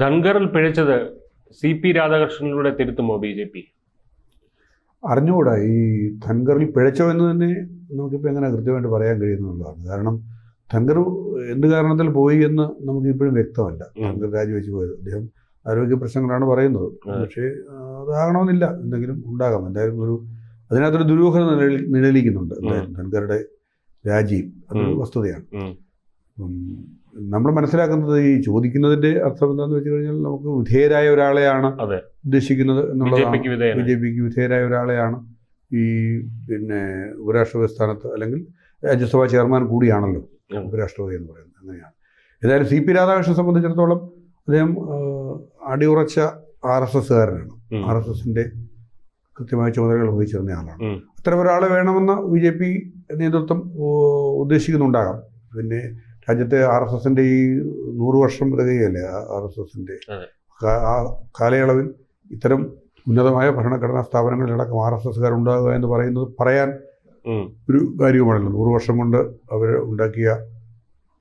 ധൻഗറിൽ പിഴച്ചത് C P രാധാകൃഷ്ണനിലൂടെ തിരുത്തുമോ ബി ജെ പി? അറിഞ്ഞുകൂടാ ഈ ധൻഗറിൽ പിഴച്ചോ എന്ന് തന്നെ നമുക്കിപ്പോൾ എങ്ങനെ കൃത്യമായിട്ട് പറയാൻ കഴിയുന്നുള്ളതാണ്. കാരണം ധൻഗർ എന്ത് കാരണത്തിൽ പോയി എന്ന് നമുക്ക് ഇപ്പോഴും വ്യക്തമല്ല. ധൻഗർ രാജിവെച്ച് പോയത്. അദ്ദേഹം ആരോഗ്യ പ്രശ്നങ്ങളാണ് പറയുന്നത്. പക്ഷേ അതാകണമെന്നില്ല. എന്തെങ്കിലും ഉണ്ടാകാം. എന്തായാലും ഒരു അതിനകത്തൊരു ദുരൂഹത നിഴലിക്കുന്നുണ്ട്. ധൻഗറുടെ രാജി അതൊരു വസ്തുതയാണ്. നമ്മൾ മനസ്സിലാക്കുന്നത് ഈ ചോദിക്കുന്നതിന്റെ അർത്ഥം എന്താണെന്ന് വെച്ച് കഴിഞ്ഞാൽ നമുക്ക് വിധേയരായ ഒരാളെയാണ്. ഉദ്ദേശിക്കുന്നത് എന്നുള്ളതാണ് ബി ജെ പിക്ക് വിധേയരായ ഒരാളെയാണ് ഈ പിന്നെ ഉപരാഷ്ട്രപതി സ്ഥാനത്ത് അല്ലെങ്കിൽ രാജ്യസഭാ ചെയർമാൻ കൂടിയാണല്ലോ. ഉപരാഷ്ട്രപതി എന്ന് പറയുന്നത് അങ്ങനെയാണ് ഏതായാലും സി പി രാധാകൃഷ്ണനെ സംബന്ധിച്ചിടത്തോളം അദ്ദേഹം അടിയുറച്ച ആർ എസ് എസ്സുകാരനാണ്. ആർ എസ് എസിന്റെ കൃത്യമായ ചുമതലകൾ വഹിച്ചിരുന്ന ആളാണ്. അത്തരം ഒരാളെ വേണമെന്ന് ബി ജെ പി നേതൃത്വം ഉദ്ദേശിക്കുന്നുണ്ടാകാം പിന്നെ രാജ്യത്തെ ആർ എസ് എസിന്റെ ഈ നൂറ് വർഷം തികയല്ലേ ആർ എസ് എസിന്റെ ആ കാലയളവിൽ ഇത്തരം ഉന്നതമായ ഭരണഘടനാ സ്ഥാപനങ്ങളിലടക്കം ആർ എസ് എസ്സുകാരുണ്ടാകുക എന്ന് പറയുന്നത് പറയാൻ ഒരു കാര്യവുമാണല്ലോ. നൂറ് വർഷം കൊണ്ട് അവർ ഉണ്ടാക്കിയ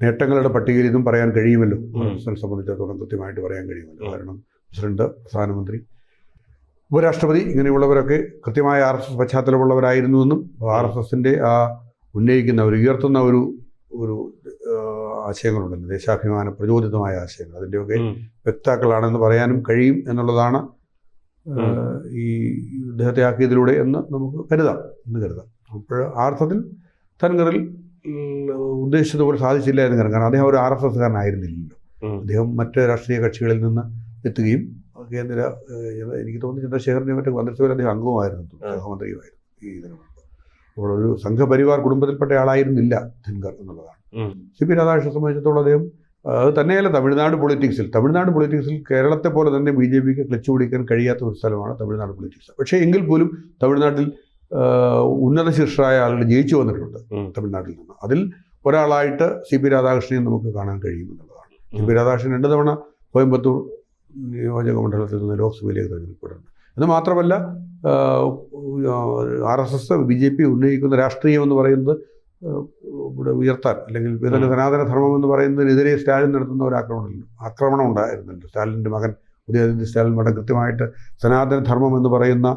നേട്ടങ്ങളുടെ പട്ടികയിൽ ഇതും പറയാൻ കഴിയുമല്ലോ. എസ് സംബന്ധിച്ചിടത്തോളം കൃത്യമായിട്ട് പറയാൻ കഴിയുമല്ലോ. കാരണം പ്രസിഡന്റ് പ്രധാനമന്ത്രി ഉപരാഷ്ട്രപതി ഇങ്ങനെയുള്ളവരൊക്കെ കൃത്യമായ ആർ എസ് എസ് പശ്ചാത്തലമുള്ളവരായിരുന്നുവെന്നും ആർ എസ് എസിന്റെ ആ ഉന്നയിക്കുന്ന ഒരു ഉയർത്തുന്ന ഒരു ഒരു ആശയങ്ങളുണ്ടല്ലോ ദേശാഭിമാന പ്രചോദിതമായ ആശയങ്ങൾ അതിന്റെയൊക്കെ. വ്യക്താക്കളാണെന്ന് പറയാനും കഴിയും എന്നുള്ളതാണ് ഈ ഇദ്ദേഹത്തെ ആക്കിയതിലൂടെ എന്ന് നമുക്ക് കരുതാം എന്ന് കരുതാം അപ്പോൾ ആ അർത്ഥത്തിൽ തൻകറിൽ ഉദ്ദേശിച്ചതുപോലെ സാധിച്ചില്ല എന്ന് കരുതാം കാരണം അദ്ദേഹം ഒരു ആർ എസ് എസ്കാരനായിരുന്നില്ലല്ലോ. അദ്ദേഹം മറ്റ് രാഷ്ട്രീയ കക്ഷികളിൽ നിന്ന് എത്തുകയും കേന്ദ്ര എനിക്ക് തോന്നുന്നു ചന്ദ്രശേഖരന്റെ മറ്റു മന്ത്രിസഭയിൽ അദ്ദേഹം അംഗവുമായിരുന്നു. സഹമന്ത്രിയുമായിരുന്നു ഈ ഇതിനു മുമ്പ് അപ്പോൾ ഒരു സംഘപരിവാർ കുടുംബത്തിൽപ്പെട്ട ആളായിരുന്നില്ല ധൻകർ എന്നുള്ളതാണ്. സി പി രാധാകൃഷ്ണനെ സംബന്ധിച്ചിടത്തോളം അദ്ദേഹം അത് തന്നെയല്ല തമിഴ്നാട് പൊളിറ്റിക്സിൽ. തമിഴ്നാട് പൊളിറ്റിക്സിൽ കേരളത്തെ പോലെ തന്നെ ബി ജെ പിക്ക് ക്ലച്ച് പിടിക്കാൻ കഴിയാത്ത ഒരു സ്ഥലമാണ് തമിഴ്നാട് പൊളിറ്റിക്സ്. പക്ഷേ എങ്കിൽ പോലും തമിഴ്നാട്ടിൽ ഉന്നത ശീർഷരായ ആളുകൾ ജയിച്ചു വന്നിട്ടുണ്ട് തമിഴ്നാട്ടിൽ നിന്ന്. അതിൽ ഒരാളായിട്ട് സി പി രാധാകൃഷ്ണനെ നമുക്ക് കാണാൻ കഴിയും എന്നുള്ളതാണ്. സി പി രാധാകൃഷ്ണൻ രണ്ട് തവണ കോയമ്പത്തൂർ നിയോജക മണ്ഡലത്തിൽ നിന്ന് ലോക്സഭയിലേക്ക് തെരഞ്ഞെടുക്കപ്പെടുന്നു എന്ന് മാത്രമല്ല R S S B J P ഉന്നയിക്കുന്ന രാഷ്ട്രീയം എന്ന് പറയുന്നത് ഇവിടെ ഉയർത്താൻ അല്ലെങ്കിൽ ഇതൊരു സനാതന ധർമ്മം എന്ന് പറയുന്നതിനെതിരെ സ്റ്റാലിൻ നടത്തുന്ന ഒരു ആക്രമണം ആക്രമണം ഉണ്ടായിരുന്നുണ്ട് സ്റ്റാലിന്റെ മകൻ ഉദയാദിത്യ സ്റ്റാലിൻ വളരെ കൃത്യമായിട്ട് സനാതന ധർമ്മം എന്ന് പറയുന്ന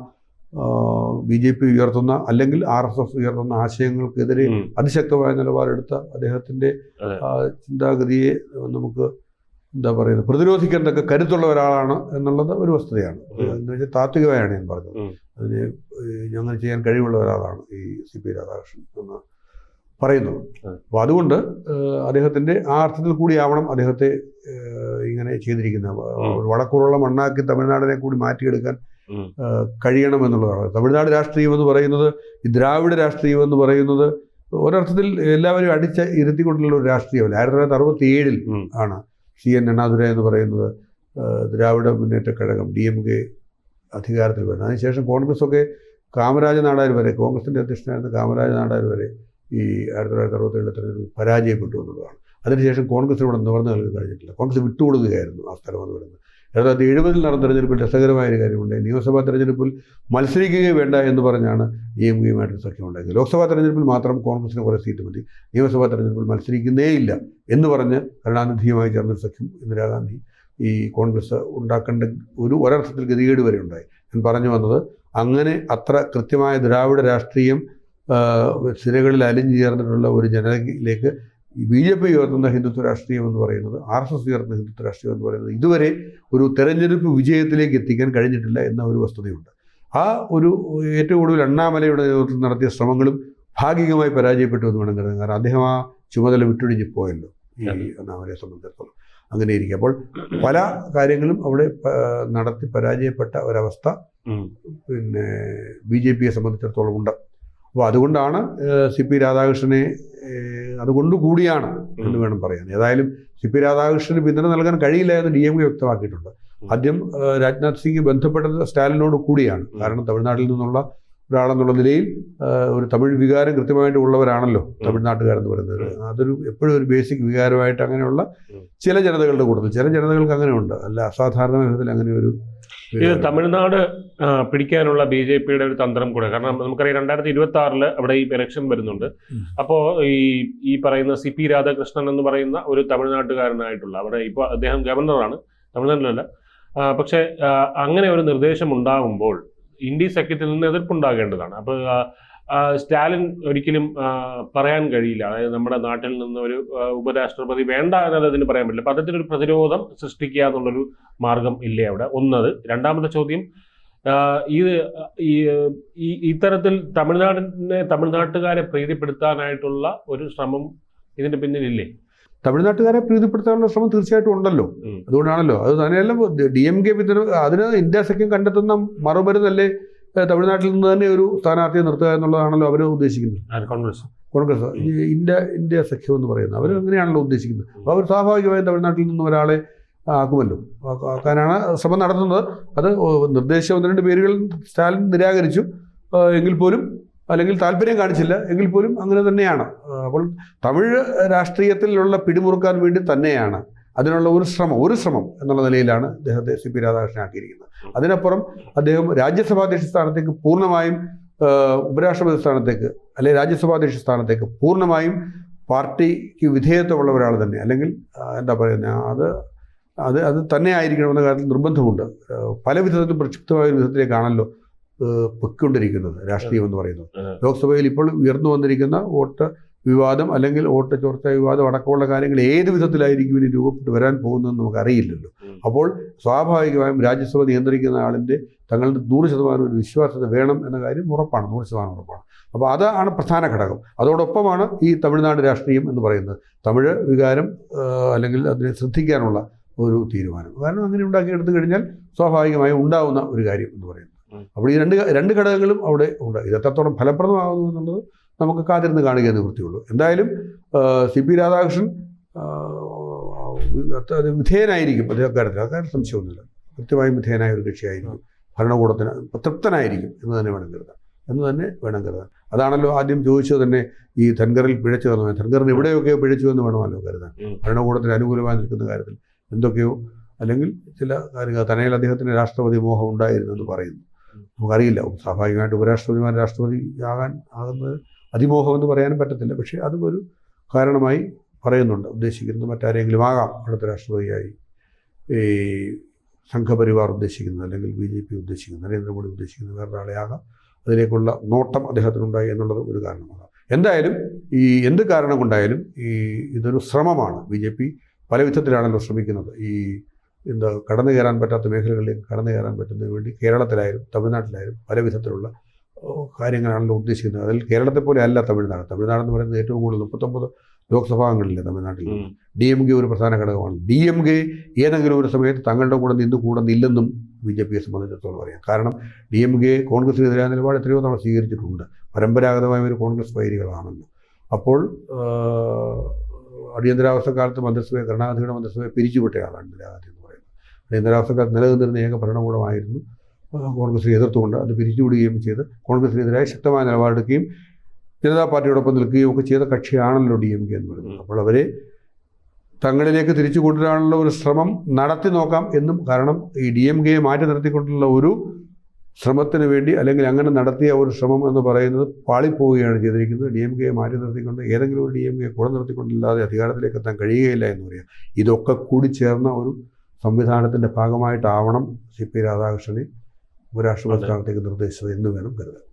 ബി ജെ പി ഉയർത്തുന്ന അല്ലെങ്കിൽ ആർ എസ് എസ് ഉയർത്തുന്ന ആശയങ്ങൾക്കെതിരെ അതിശക്തമായ നിലപാടെടുത്ത അദ്ദേഹത്തിന്റെ ചിന്താഗതിയെ നമുക്ക് എന്താ പറയുന്നത് പ്രതിരോധിക്കാൻ തക്ക കരുത്തുള്ള ഒരാളാണ് എന്നുള്ളത് ഒരു വസ്തുതയാണ്. എന്ന് വെച്ചാൽ താത്വികമായാണ് ഞാൻ പറഞ്ഞത്. അതിന് അങ്ങനെ ചെയ്യാൻ കഴിവുള്ള ഒരാളാണ് ഈ സി പി രാധാകൃഷ്ണൻ എന്ന് പറയുന്നത്. അപ്പോൾ അതുകൊണ്ട് അദ്ദേഹത്തിന്റെ ആ അർത്ഥത്തിൽ കൂടിയാവണം അദ്ദേഹത്തെ ഇങ്ങനെ ചെയ്തിരിക്കുന്നത്. വടക്കൂറുള്ള മണ്ണാക്കി തമിഴ്നാടിനെ കൂടി മാറ്റിയെടുക്കാൻ കഴിയണം എന്നുള്ളതാണ് തമിഴ്നാട് രാഷ്ട്രീയം എന്ന് പറയുന്നത് ഈ ദ്രാവിഡ രാഷ്ട്രീയം എന്ന് പറയുന്നത് ഒരർത്ഥത്തിൽ എല്ലാവരും അടിച്ച ഇരുത്തിക്കൊണ്ടുള്ള ഒരു രാഷ്ട്രീയമല്ല. ആയിരത്തി തൊള്ളായിരത്തി അറുപത്തി ഏഴിൽ ആണ് സി എൻ അണ്ണാദുര എന്ന് പറയുന്നത് ദ്രാവിഡ മുന്നേറ്റ കഴകം ഡി എം കെ അധികാരത്തിൽ വരുന്നത്. അതിനുശേഷം കോൺഗ്രസ് ഒക്കെ കാമരാജ നാടാർ വരെ കോൺഗ്രസിന്റെ അധ്യക്ഷനായിരുന്ന കാമരാജ നാടാർ വരെ ഈ ആയിരത്തി തൊള്ളായിരത്തി അറുപത്തേഴിലെ തെരഞ്ഞെടുപ്പിൽ പരാജയപ്പെട്ടു എന്നുള്ളതാണ്. അതിനുശേഷം കോൺഗ്രസ് ഇവിടെ നിവർന്നു നൽകാൻ കഴിഞ്ഞിട്ടില്ല. കോൺഗ്രസ് വിട്ടുകൊടുക്കുകയായിരുന്നു ആ സ്ഥലം എന്ന് പറയുന്നത്. ആയിരത്തി തൊള്ളായിരത്തി എഴുപതിൽ നടന്ന തെരഞ്ഞെടുപ്പിൽ രസകരമായ ഒരു കാര്യമുണ്ട്. നിയമസഭാ തെരഞ്ഞെടുപ്പിൽ മത്സരിക്കുകയേ വേണ്ട എന്ന് പറഞ്ഞാണ് ഡി എം കെയുമായിട്ട് സഖ്യം ഉണ്ടായത് ലോക്സഭാ തെരഞ്ഞെടുപ്പിൽ മാത്രം കോൺഗ്രസിന് കുറേ സീറ്റ് മതി. നിയമസഭാ തെരഞ്ഞെടുപ്പിൽ മത്സരിക്കുന്നേ ഇല്ല എന്ന് പറഞ്ഞ് കരുണാനിധിയുമായി ചേർന്ന സഖ്യം ഇന്ദിരാഗാന്ധി ഈ കോൺഗ്രസ് ഉണ്ടാക്കേണ്ട ഒരു ഒരർത്ഥത്തിൽ ഗതികേട് വരെ ഉണ്ടായി. ഞാൻ പറഞ്ഞു വന്നത് അങ്ങനെ അത്ര കൃത്യമായ ദ്രാവിഡ രാഷ്ട്രീയം സിരകളിൽ അലിഞ്ഞു ചേർന്നിട്ടുള്ള ഒരു ജനതയിലേക്ക് ബി ജെ പി ഉയർത്തുന്ന ഹിന്ദുത്വ രാഷ്ട്രീയം എന്ന് പറയുന്നത് ആർ എസ് എസ് ഉയർത്തുന്ന ഹിന്ദുത്വ രാഷ്ട്രീയം എന്ന് പറയുന്നത് ഇതുവരെ ഒരു തെരഞ്ഞെടുപ്പ് വിജയത്തിലേക്ക് എത്തിക്കാൻ കഴിഞ്ഞിട്ടില്ല എന്ന ഒരു വസ്തുതയുണ്ട്. ആ ഒരു ഏറ്റവും കൂടുതൽ അണ്ണാമലയുടെ നേതൃത്വത്തിൽ നടത്തിയ ശ്രമങ്ങളും ഭാഗികമായി പരാജയപ്പെട്ടു എന്ന് വേണം കരുതുന്നത് കാരണം അദ്ദേഹം ആ ചുമതല വിട്ടൊഴിഞ്ഞ് പോയല്ലോ ഈ. അണ്ണാമലയെ സംബന്ധിച്ചിടത്തോളം. അങ്ങനെ ഇരിക്കും അപ്പോൾ പല കാര്യങ്ങളും അവിടെ നടത്തി പരാജയപ്പെട്ട ഒരവസ്ഥ. പിന്നെ ബി ജെ പിയെ സംബന്ധിച്ചിടത്തോളം ഉണ്ട്. അപ്പോൾ അതുകൊണ്ടാണ് സി പി രാധാകൃഷ്ണനെ അതുകൊണ്ട് കൂടിയാണ് എന്ന് വേണം പറയാൻ. ഏതായാലും സി പി രാധാകൃഷ്ണന് പിന്തുണ നൽകാൻ കഴിയില്ല എന്ന് ഡി എം കെ വ്യക്തമാക്കിയിട്ടുണ്ട്. ആദ്യം രാജ്നാഥ് സിംഗ് ബന്ധപ്പെട്ടത് സ്റ്റാലിനോട് കൂടിയാണ്. കാരണം തമിഴ്നാട്ടിൽ നിന്നുള്ള ഒരാളെന്നുള്ള നിലയിൽ ഒരു തമിഴ് വികാരം കൃത്യമായിട്ട് ഉള്ളവരാണല്ലോ തമിഴ്നാട്ടുകാരെന്ന് പറയുന്നത്. അതൊരു എപ്പോഴും ഒരു ബേസിക് വികാരമായിട്ട് അങ്ങനെയുള്ള. ചില ജനതകളുടെ കൂട്ടത്തിൽ ചില ജനതകൾക്ക് അങ്ങനെയുണ്ട്. അല്ല അസാധാരണ വിധത്തിൽ അങ്ങനെ ഒരു ഇത് തമിഴ്നാട് പിടിക്കാനുള്ള ബി ജെ പിയുടെ ഒരു തന്ത്രം കൂടെ. കാരണം നമുക്കറിയാം രണ്ടായിരത്തി ഇരുപത്തി ആറിൽ അവിടെ ഈ ഇലക്ഷൻ വരുന്നുണ്ട്. അപ്പോൾ അപ്പോ ഈ ഈ പറയുന്ന സി പി രാധാകൃഷ്ണൻ എന്ന് പറയുന്ന ഒരു തമിഴ്നാട്ടുകാരനായിട്ടുള്ള അവിടെ ഇപ്പോൾ അദ്ദേഹം ഗവർണറാണ് തമിഴ്നാട്ടിലല്ല. പക്ഷേ അങ്ങനെ ഒരു നിർദ്ദേശം ഉണ്ടാകുമ്പോൾ ഇന്ത്യ സഖ്യത്തിൽ നിന്ന് എതിർപ്പുണ്ടാകേണ്ടതാണ്. അപ്പോൾ സ്റ്റാലിൻ ഒരിക്കലും പറയാൻ കഴിയില്ല. അതായത് നമ്മുടെ നാട്ടിൽ നിന്ന് ഒരു ഉപരാഷ്ട്രപതി വേണ്ട എന്നത് അതിന് പറയാൻ പറ്റില്ല. അപ്പോൾ അതിനൊരു പ്രതിരോധം സൃഷ്ടിക്കുക എന്നുള്ളൊരു മാർഗം ഇല്ലേ അവിടെ? ഒന്നത്. രണ്ടാമത്തെ ചോദ്യം ഇത് ഈ ഇത്തരത്തിൽ തമിഴ്നാടിനെ തമിഴ്നാട്ടുകാരെ പ്രീതിപ്പെടുത്താനായിട്ടുള്ള ഒരു ശ്രമം ഇതിന്റെ പിന്നിലില്ലേ? തമിഴ്നാട്ടുകാരെ പ്രീതിപ്പെടുത്താനുള്ള ശ്രമം തീർച്ചയായിട്ടും ഉണ്ടല്ലോ. അതുകൊണ്ടാണല്ലോ. അത് തന്നെയല്ല ഡി എം കെ അതിന് ഇന്ത്യ സഖ്യം കണ്ടെത്തുന്ന മറുമരുന്നല്ലേ തമിഴ്നാട്ടിൽ നിന്ന് തന്നെ ഒരു സ്ഥാനാർത്ഥിയെ നിർത്തുക എന്നുള്ളതാണല്ലോ അവർ ഉദ്ദേശിക്കുന്നത്. കോൺഗ്രസ്. കോൺഗ്രസ് ഇന്ത്യ ഇന്ത്യ സഖ്യം എന്ന് പറയുന്നത്. അവർ അങ്ങനെയാണല്ലോ ഉദ്ദേശിക്കുന്നത്. അപ്പോൾ അവർ സ്വാഭാവികമായും തമിഴ്നാട്ടിൽ നിന്ന് ഒരാളെ ആക്കുമല്ലോ. ആക്കാനാണ് ശ്രമം നടത്തുന്നത്. അത് നിർദ്ദേശം ഒന്ന് രണ്ട് പേരുകൾ സ്റ്റാലിൻ നിരാകരിച്ചു. എങ്കിൽ പോലും അല്ലെങ്കിൽ താല്പര്യം കാണിച്ചില്ല എങ്കിൽ പോലും അങ്ങനെ തന്നെയാണ്. അപ്പോൾ തമിഴ് രാഷ്ട്രീയത്തിലുള്ള പിടിമുറുക്കാൻ വേണ്ടി തന്നെയാണ് അതിനുള്ള ഒരു ശ്രമം ഒരു ശ്രമം എന്നുള്ള നിലയിലാണ് അദ്ദേഹത്തെ സി പി രാധാകൃഷ്ണൻ ആക്കിയിരിക്കുന്നത്. അതിനപ്പുറം അദ്ദേഹം രാജ്യസഭാധ്യക്ഷ സ്ഥാനത്തേക്ക് പൂർണമായും ഉപരാഷ്ട്രപതി സ്ഥാനത്തേക്ക് അല്ലെങ്കിൽ രാജ്യസഭാധ്യക്ഷ സ്ഥാനത്തേക്ക് പൂർണമായും പാർട്ടിക്ക് വിധേയത്വമുള്ള ഒരാൾ തന്നെ. അല്ലെങ്കിൽ എന്താ പറയുന്നത് അത് അത് അത് തന്നെ ആയിരിക്കണമെന്ന കാര്യത്തിൽ നിർബന്ധമുണ്ട്. പല വിധത്തിലും പ്രക്ഷുബ്ധമായ ഒരു വിധത്തിലേക്കാണല്ലോ പൊയ്ക്കൊണ്ടിരിക്കുന്നത് രാഷ്ട്രീയം എന്ന് പറയുന്നത് ലോക്സഭയിൽ ഇപ്പോൾ ഉയർന്നു വന്നിരിക്കുന്ന വോട്ട് വിവാദം അല്ലെങ്കിൽ വോട്ട് ചോർച്ച വിവാദം അടക്കമുള്ള കാര്യങ്ങൾ ഏത് വിധത്തിലായിരിക്കും ഇനി രൂപപ്പെട്ട് വരാൻ പോകുന്നതെന്ന് നമുക്ക് അറിയില്ലല്ലോ അപ്പോൾ സ്വാഭാവികമായും രാജ്യസഭ നിയന്ത്രിക്കുന്ന ആളിന്റെ തങ്ങളുടെ നൂറ് ശതമാനം ഒരു വിശ്വാസത വേണം എന്ന കാര്യം ഉറപ്പാണ് നൂറ് ശതമാനം ഉറപ്പാണ്. അപ്പോൾ അതാണ് പ്രധാന ഘടകം. അതോടൊപ്പമാണ് ഈ തമിഴ്നാട് രാഷ്ട്രീയം എന്ന് പറയുന്നത്. തമിഴ് വികാരം അല്ലെങ്കിൽ അതിനെ ശ്രദ്ധിക്കാനുള്ള ഒരു തീരുമാനം. കാരണം അങ്ങനെ ഉണ്ടാക്കിയെടുത്തു കഴിഞ്ഞാൽ സ്വാഭാവികമായി ഉണ്ടാവുന്ന ഒരു കാര്യം എന്ന് പറയുന്നത്. അപ്പോൾ ഈ രണ്ട് രണ്ട് ഘടകങ്ങളും അവിടെ ഉണ്ട്. ഇത് എത്രത്തോളം ഫലപ്രദമാകുന്നു എന്നുള്ളത് നമുക്ക് കാത്തിരുന്ന് കാണുക നിവൃത്തിയുള്ളൂ എന്തായാലും സി പി രാധാകൃഷ്ണൻ വിധേയനായിരിക്കും അദ്ദേഹം കാര്യത്തിൽ അക്കാര്യം സംശയമൊന്നുമില്ല. കൃത്യമായും വിധേയനായ ഒരു കക്ഷിയായിരിക്കും. ഭരണകൂടത്തിന് തൃപ്തനായിരിക്കും എന്ന് തന്നെ വേണം കരുതാം എന്ന് തന്നെ വേണം കരുതാൻ. അതാണല്ലോ ആദ്യം ചോദിച്ചത് തന്നെ ഈ ധൻഗറിൽ പിഴച്ചു എന്ന് ധൻഗറിന് എവിടെയൊക്കെ പിഴച്ചു എന്ന് വേണമല്ലോ കരുതാൻ. ഭരണകൂടത്തിന് അനുകൂലമായി നിൽക്കുന്ന കാര്യത്തിൽ എന്തൊക്കെയോ അല്ലെങ്കിൽ ചില കാര്യങ്ങൾ. തനയിൽ അദ്ദേഹത്തിന് രാഷ്ട്രപതി മോഹം ഉണ്ടായിരുന്നു എന്ന് പറയുന്നു. നമുക്കറിയില്ല. സ്വാഭാവികമായിട്ട് ഉപരാഷ്ട്രപതിമാർ രാഷ്ട്രപതി ആകാൻ ആകുന്നത് അതിമോഹം എന്ന് പറയാനും പറ്റത്തില്ല. പക്ഷേ അതും ഒരു കാരണമായി പറയുന്നുണ്ട്. ഉദ്ദേശിക്കുന്നത് മറ്റാരെങ്കിലും ആകാം. അടുത്ത രാഷ്ട്രപതിയായി ഈ സംഘപരിവാർ ഉദ്ദേശിക്കുന്നത് അല്ലെങ്കിൽ ബി ജെ പി ഉദ്ദേശിക്കുന്നത് നരേന്ദ്രമോദി ഉദ്ദേശിക്കുന്നത് വേറൊരാളെ ആകാം. അതിലേക്കുള്ള നോട്ടം അദ്ദേഹത്തിനുണ്ടായി എന്നുള്ളത് ഒരു കാരണമാണ് എന്തായാലും ഈ എന്ത് കാരണം കൊണ്ടായാലും ഈ ഇതൊരു ശ്രമമാണ്. ബി ജെ പി പല വിധത്തിലാണല്ലോ ശ്രമിക്കുന്നത്. ഈ എന്താ കടന്നു കയറാൻ പറ്റാത്ത മേഖലകളിലേക്ക് കടന്നു കയറാൻ പറ്റുന്നതിന് വേണ്ടി കേരളത്തിലായാലും തമിഴ്നാട്ടിലായാലും പല വിധത്തിലുള്ള കാര്യങ്ങളാണല്ലോ ഉദ്ദേശിക്കുന്നത്. അതിൽ കേരളത്തെ പോലെ അല്ല തമിഴ്നാട്. തമിഴ്നാട് എന്ന് പറയുന്നത് ഏറ്റവും കൂടുതൽ മുപ്പത്തൊമ്പത് ലോക്സഭാംഗങ്ങളില്ലേ തമിഴ്നാട്ടിൽ. ഡി എം കെ ഒരു പ്രധാന ഘടകമാണ്. ഡി എം കെ ഏതെങ്കിലും ഒരു സമയത്ത് തങ്ങളുടെ കൂടെ നിന്ന് കൂടെ നില്ലെന്നും ബി ജെ പിയെ സംബന്ധിച്ചിടത്തോളം പറയാം. കാരണം ഡി എം കെ കോൺഗ്രസിനെതിരായ നിലപാട് എത്രയോ തവണ സ്വീകരിച്ചിട്ടുണ്ട്. പരമ്പരാഗതമായ ഒരു കോൺഗ്രസ് വൈരികളാണല്ലോ അപ്പോൾ അടിയന്തരാവസ്ഥ കാലത്ത് മന്ത്രിസഭയെ കരുണാനിധിയുടെ മന്ത്രിസഭയെ പിരിച്ചുവിട്ടയാളാണ് ഇന്ദിരാഗാന്ധി എന്ന് പറയുന്നത് അടിയന്തരാവസ്ഥ നിലനിന്നിരുന്ന ഏക ഭരണകൂടമായിരുന്നു. കോൺഗ്രസിനെ എതിർത്തുകൊണ്ട് അത് പിരിച്ചുവിടുകയും ചെയ്ത് കോൺഗ്രസിനെതിരായി ശക്തമായ നിലപാടെടുക്കുകയും ജനതാ പാർട്ടിയോടൊപ്പം നിൽക്കുകയും ഒക്കെ ചെയ്ത കക്ഷിയാണല്ലോ ഡി എം കെ എന്ന് പറയുന്നത്. അപ്പോൾ അവരെ തങ്ങളിലേക്ക് തിരിച്ചു കൊണ്ടുവരാനുള്ള ഒരു ശ്രമം നടത്തി നോക്കാം എന്നും കാരണം ഈ ഡി എം കെയെ മാറ്റി നിർത്തിക്കൊണ്ടുള്ള ഒരു ശ്രമത്തിന് വേണ്ടി അല്ലെങ്കിൽ അങ്ങനെ നടത്തിയ ഒരു ശ്രമം എന്ന് പറയുന്നത് പാളിപ്പോവുകയാണ് ചെയ്തിരിക്കുന്നത്. ഡി എം കെയെ മാറ്റി നിർത്തിക്കൊണ്ട് ഏതെങ്കിലും ഒരു ഡി എം കെയെ കൂടെ നിർത്തിക്കൊണ്ടില്ലാതെ അധികാരത്തിലേക്ക് എത്താൻ കഴിയുകയില്ല എന്ന് പറയാം. ഇതൊക്കെ കൂടി ചേർന്ന ഒരു സംവിധാനത്തിന്റെ ഭാഗമായിട്ടാവണം സി പി രാധാകൃഷ്ണനെ ഉപരാഷ്ട്രപതി. സ്ഥാനത്തേക്ക് നിർദ്ദേശിച്ചത് എന്ന് വേണം കരുതാൻ